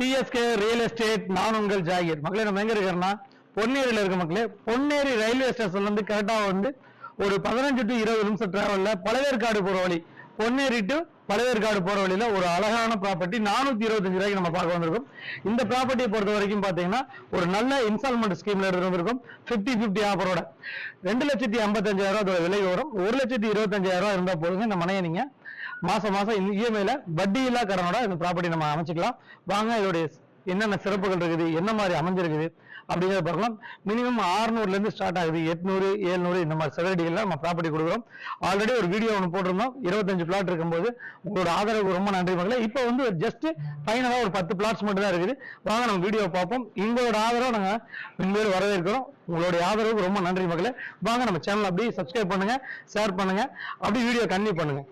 CSK real estate நான் உங்கள் ஜாகிர். மக்களே நம்ம எங்க இருக்கிறோம்னா பொன்னேரியில இருக்க மக்களே. பொன்னேரி ரயில்வே ஸ்டேஷன்ல இருந்து கரெக்டா வந்து ஒரு பதினஞ்சு டு இருபது நிமிஷம் டிராவல்ல பழவேற்காடு போற வழி. பொன்னேரி டு பழவேற்காடு போற வழியில ஒரு அழகான ப்ராப்பர்ட்டி நானூத்தி இருபத்தஞ்சு ரூபாய்க்கு நம்ம பார்க்க வந்திருக்கோம். இந்த ப்ராப்பர்ட்டியை பொறுத்த வரைக்கும் பாத்தீங்கன்னா ஒரு நல்ல இன்ஸ்டால்மெண்ட் ஸ்கீம்ல எடுத்து வந்திருக்கும். பிப்டி பிப்டி ஆஃபரோட ரெண்டு லட்சத்தி ஐம்பத்தஞ்சாயிரம் ரூபாய் அதோட விலை வரும். ஒரு லட்சத்தி இருபத்தஞ்சாயிரம் ரூபாய் இருந்தா போதுங்க. இந்த மனையை நீங்க மாசம் மாசம் இஎம்ஐல வட்டி இல்லா கடனோட இந்த ப்ராப்பர்ட்டி நம்ம அமைச்சிக்கலாம். வாங்க இதோடைய என்னென்ன சிறப்புகள் இருக்குது என்ன மாதிரி அமைஞ்சிருக்குது அப்படிங்கிறத பார்க்கலாம். மினிமம் ஆறுநூறுல இருந்து ஸ்டார்ட் ஆகுது. எட்நூறு ஏழ்நூறு இந்த மாதிரி சதுரடிகள்ல நம்ம ப்ராப்பர்ட்டி கொடுக்குறோம். ஆல்ரெடி ஒரு வீடியோ ஒன்று போட்டிருந்தோம். இருபத்தஞ்சு பிளாட் இருக்கும்போது உங்களோட ஆதரவுக்கு ரொம்ப நன்றி மகளே. இப்போ வந்து ஜஸ்ட் ஃபைனலாக ஒரு பத்து பிளாட்ஸ் மட்டும் தான் இருக்குது. வாங்க நம்ம வீடியோ பார்ப்போம். எங்களோட ஆதரவு நாங்கள் மென்மேலும் வரவேற்கிறோம். உங்களுடைய ஆதரவுக்கு ரொம்ப நன்றி மகளே. வாங்க நம்ம சேனல் அப்படியே சப்ஸ்கிரைப் பண்ணுங்க ஷேர் பண்ணுங்க. அப்படியே வீடியோ கன்டினியூ பண்ணுங்க.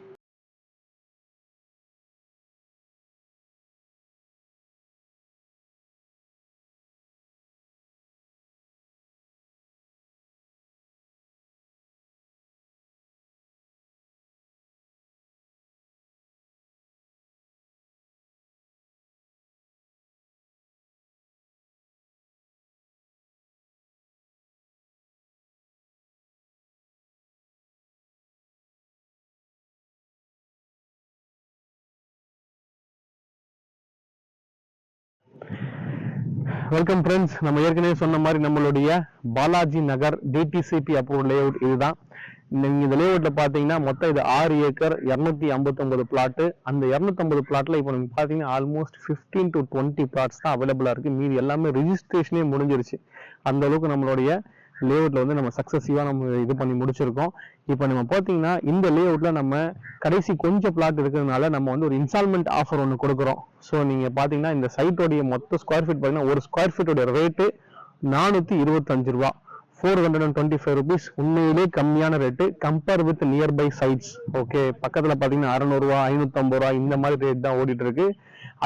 வெல்கம் ஃப்ரெண்ட்ஸ் நம்ம ஏற்கனவே சொன்ன மாதிரி நம்மளுடைய Balaji Nagar DTCP approve layout இதுதான். நீங்க இந்த லேஅவுட்ல பாத்தீங்கன்னா மொத்தம் இது ஆறு ஏக்கர் இருநூத்தி ஐம்பத்தொம்பது பிளாட் அந்த இருநூத்தம்பது பிளாட்ல இப்போ நீங்க பாத்தீங்கன்னா ஆல்மோஸ்ட் 15 டு டுவெண்ட்டி பிளாட்ஸ் தான் அவைலபிளா இருக்கு. மீதி எல்லாமே ரிஜிஸ்ட்ரேஷனே முடிஞ்சிருச்சு. அந்த அளவுக்கு நம்மளுடைய லேஅவுட்டில் வந்து நம்ம சக்ஸஸிவாக நம்ம இது பண்ணி முடிச்சிருக்கோம். இப்போ நம்ம பார்த்தீங்கன்னா இந்த லேஅவுட்டில் நம்ம கடைசி கொஞ்சம் பிளாட் இருக்கிறதுனால நம்ம வந்து ஒரு இன்ஸ்டால்மெண்ட் ஆஃபர் ஒன்று கொடுக்குறோம். ஸோ நீங்கள் பார்த்தீங்கன்னா இந்த சைட்டோடைய மொத்த ஸ்கொயர் ஃபீட் பார்த்தீங்கன்னா ஒரு ஸ்கொயர் ஃபீட்டோட ரேட்டு நானூற்றி இருபத்தஞ்சு ரூபா. Four hundred and twenty five rupees உண்மையிலே கம்மியான rate compare with nearby sites okay பக்கத்தில் பார்த்தீங்கன்னா அறநூறுவா ஐநூற்றம்பது ரூபா இந்த மாதிரி ரேட் தான் ஓடிட்டு இருக்கு.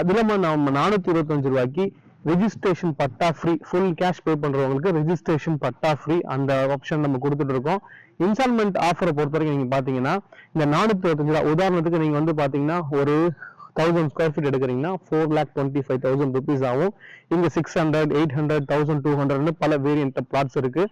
இல்லாமல் நம்ம நானூற்றி இருபத்தஞ்சு ரூபாய்க்கு ரிஜிஸ்ட்ரேஷன் பட்டா ஃப்ரீ ஃபுல் கேஷ் பே பண்றவங்களுக்கு ரெஜிஸ்ட்ரேஷன் பட்டா ஃப்ரீ அந்த ஆப்ஷன் நம்ம கொடுத்துட்டு இருக்கோம். இன்ஸ்டால்மெண்ட் ஆஃபரை பொறுத்த வரைக்கும் நீங்க பாத்தீங்கன்னா இந்த நானூத்தி இருபத்தஞ்சு ரூபா உதாரணத்துக்கு நீங்க வந்து பாத்தீங்கன்னா ஒரு தௌசண்ட் ஸ்கொயர் ஃபீட் எடுக்கிறீங்கன்னா four lakh twenty five thousand rupees ஆகும். இங்கே six hundred eight hundred thousand two ஹண்ட்ரட்னு பல வேரியன்ட் பிளாட்ஸ் இருக்கு.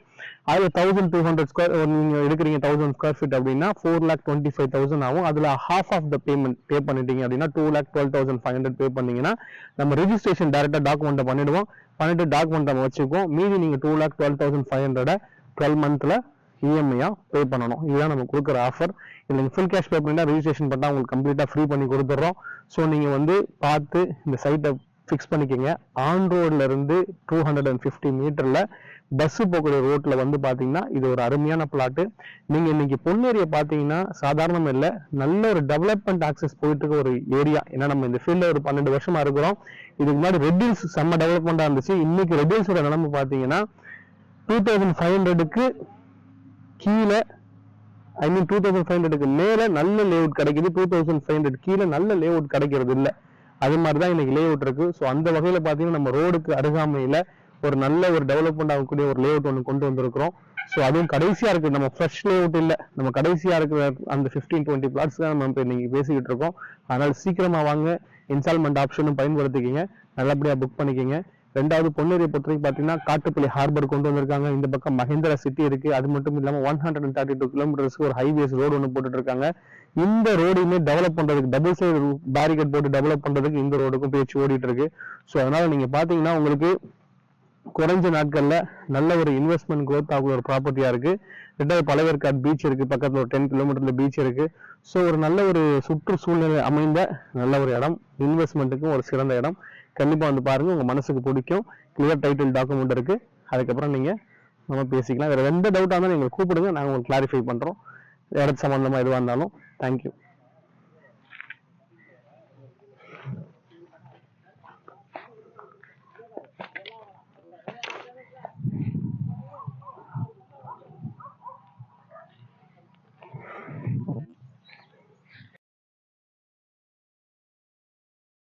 அதில் தௌசண்ட் டூ ஹண்ட்ரட் ஸ்கொயர் நீங்கள் எடுக்கிறீங்க தௌசண்ட் ஸ்கொயர் ஃபீட் அப்படின்னா four lakh twenty five thousand ஆகும். அதில் half of the payment pay பண்ணிட்டீங்க அப்படின்னா two lakh twelve thousand five hundred pay பண்ணீங்கன்னா நம்ம ரெஜிஸ்ட்ரேஷன் டேரெக்டாக டாக்குமெண்ட் பண்ணிடுவோம். பண்ணிட்டு டாக்குமெண்ட் நம்ம வச்சுக்குவோம். மீதி நீங்கள் two lakh twelve thousand five hundred twelve மந்த்தில் இஎம்ஐயாக பே பண்ணணும். இதுதான் நம்ம கொடுக்குற ஆஃபர் இதில் நீங்கள் ஃபுல் கேஷ் பே பண்ணிட்டா ரெஜிஸ்ட்ரேஷன் பண்ணால் உங்களுக்கு கம்ப்ளீட்டாக ஃப்ரீ பண்ணி கொடுத்துட்றோம் ஸோ நீங்கள் வந்து பார்த்து இந்த சைட்டை ஃபிக்ஸ் பண்ணிக்கோங்க. ஆன் ரோட்லேருந்து டூ ஹண்ட்ரட் அண்ட் ஃபிஃப்டி மீட்டரில் பஸ் போகக்கூடிய ரோட்டில் வந்து பார்த்தீங்கன்னா இது ஒரு அருமையான பிளாட்டு நீங்கள் இன்னைக்கு பொன்னேரியை பார்த்தீங்கன்னா சாதாரணம் இல்லை நல்ல ஒரு டெவலப்மெண்ட் ஆக்சஸ் போயிட்டு இருக்க ஒரு ஏரியா ஏன்னா நம்ம இந்த ஃபீல்டில் ஒரு பன்னெண்டு வருஷமா இருக்கிறோம். இதுக்கு முன்னாடி ரெட்டில்ஸ் செம்ம டெவலப்மெண்ட்டாக இருந்துச்சு. இன்னைக்கு ரெட்டில்ஸோட நிலைமை பார்த்தீங்கன்னா டூ தௌசண்ட் ஃபைவ் ஹண்ட்ரடுக்கு கீழே I mean two thousand five ஹண்ட்ரடுக்கு மேல நல்ல லேஅவுட் கிடைக்குது. டூ தௌசண்ட் ஃபைவ் ஹண்ட்ரட் கீழே நல்ல லேஅவுட் கிடைக்கிறது இல்லை. அது மாதிரி தான் இன்னைக்கு லேஅவுட் இருக்கு. ஸோ அந்த வகையில் பார்த்தீங்கன்னா நம்ம ரோடுக்கு அருகாமையில ஒரு நல்ல ஒரு டெவலப்மெண்ட் ஆகக்கூடிய ஒரு லேஅவுட் ஒன்று கொண்டு வந்திருக்கிறோம். ஸோ அதுவும் கடைசியா இருக்கு. நம்ம ஃப்ரெஷ் லேஅவுட் இல்லை. நம்ம கடைசியா இருக்கிற அந்த ஃபிஃப்டீன் டுவெண்ட்டி பிளாட்ஸ் தான் நம்ம இப்போ இன்னைக்கு பேசிக்கிட்டு இருக்கோம். அதனால சீக்கிரமாக வாங்க. இன்ஸ்டால்மெண்ட் ஆப்ஷனும் பயன்படுத்திக்கிங்க. நல்லபடியாக புக் பண்ணிக்கிங்க. ரெண்டாவது பொன்னேரியை பொறுத்தவரைக்கும் பார்த்தீங்கன்னா காட்டுப்பள்ளி ஹார்பர் கொண்டு வந்திருக்காங்க. இந்த பக்கம் மஹேந்திரா சிட்டி இருக்கு. அது மட்டும் இல்லாமல் one hundred and thirty two கிலோமீட்டர்ஸ்க்கு ஒரு ஹைவேஸ் ரோடு ஒன்று போட்டுட்டு இருக்காங்க இந்த ரோடுமே டெவலப் பண்றதுக்கு டபுள் சைடு பேரிகேட் போட்டு டெவலப் பண்றதுக்கு இந்த ரோடுக்கும் பேச்சு ஓடிட்டு இருக்கு ஸோ அதனால நீங்க பாத்தீங்கன்னா உங்களுக்கு குறைஞ்ச நாட்கள்ல நல்ல ஒரு இன்வெஸ்ட்மெண்ட் க்ரோத் ஆகுற ஒரு ப்ராப்பர்ட்டியா இருக்கு. ரெண்டாவது பழவேற்காடு பீச் இருக்கு. பக்கத்துல ஒரு டென் கிலோமீட்டர்ல பீச் இருக்கு. ஸோ ஒரு நல்ல ஒரு சுற்றுச்சூழ்நிலை அமைந்த நல்ல ஒரு இடம். இன்வெஸ்ட்மெண்ட்டுக்கும் ஒரு சிறந்த இடம். கண்டிப்பாக வந்து பாருங்கள் உங்கள் மனசுக்கு பிடிக்கும். கிளியர் டைட்டில் டாக்குமெண்ட் இருக்குது அதுக்கப்புறம் நீங்கள் நம்ம பேசிக்கலாம். வேறு எந்த டவுட்டாக இருந்தாலும் நீங்கள் கூப்பிடுங்க. நாங்கள் உங்களுக்கு கிளாரிஃபை பண்ணுறோம் இடத்து சம்மந்தமாக எதுவாக இருந்தாலும். தேங்க்யூ